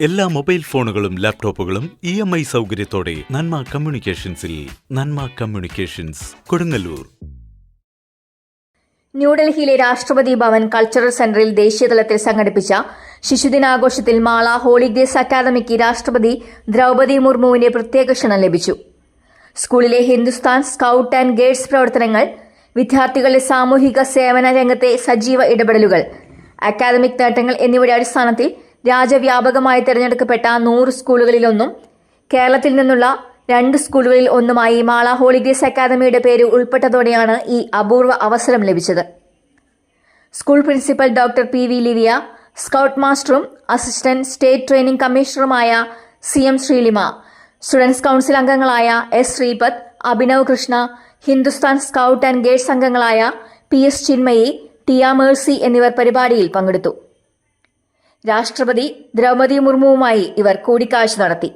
എല്ലാ മൊബൈൽ ഫോണുകളും ലാപ്ടോപ്പുകളും ഇ എം ഐ സൗകര്യത്തോടെ നന്മ കമ്മ്യൂണിക്കേഷൻസിൽ നന്മ കമ്മ്യൂണിക്കേഷൻസ് കൊടുങ്ങല്ലൂർ. ന്യൂഡൽഹിയിലെ രാഷ്ട്രപതി ഭവൻ കൾച്ചറൽ സെന്ററിൽ ദേശീയതലത്തിൽ സംഘടിപ്പിച്ച ശിശുദിനാഘോഷത്തിൽ മാള ഹോളി ഗ്രേസ് അക്കാദമിക്ക് രാഷ്ട്രപതി ദ്രൗപദി മുർമുവിന്റെ പ്രത്യേക ക്ഷണം ലഭിച്ചു. സ്കൂളിലെ ഹിന്ദുസ്ഥാൻ സ്കൌട്ട് ആൻഡ് ഗൈഡ്സ് പ്രവർത്തനങ്ങൾ വിദ്യാർത്ഥികളുടെ സാമൂഹിക സേവന രംഗത്തെ സജീവ ഇടപെടലുകൾ അക്കാദമിക് നേട്ടങ്ങൾ എന്നിവയുടെ അടിസ്ഥാനത്തിൽ രാജ്യവ്യാപകമായി തിരഞ്ഞെടുക്കപ്പെട്ട നൂറ് സ്കൂളുകളിലൊന്നും കേരളത്തിൽ നിന്നുള്ള രണ്ട് സ്കൂളുകളിൽ ഒന്നുമായി മാള ഹോളിഗ്രേസ് അക്കാദമിയുടെ പേര് ഉൾപ്പെട്ടതോടെയാണ് ഈ അപൂർവ അവസരം ലഭിച്ചത്. School principal doctor P V Livia scout മാസ്റ്ററും assistant state training കമ്മീഷണറുമായ C M Sreelima students council അംഗങ്ങളായ S Sreepath Abhinav Krishna Hindustan scout and guides അംഗങ്ങളായ P S Chinmayi Tia Mercy എന്നിവർ പരിപാടിയിൽ പങ്കെടുത്തു. രാഷ്ട്രപതി ദ്രൗപദി മുർമുവുമായി ഇവർ കൂടിക്കാഴ്ച നടത്തി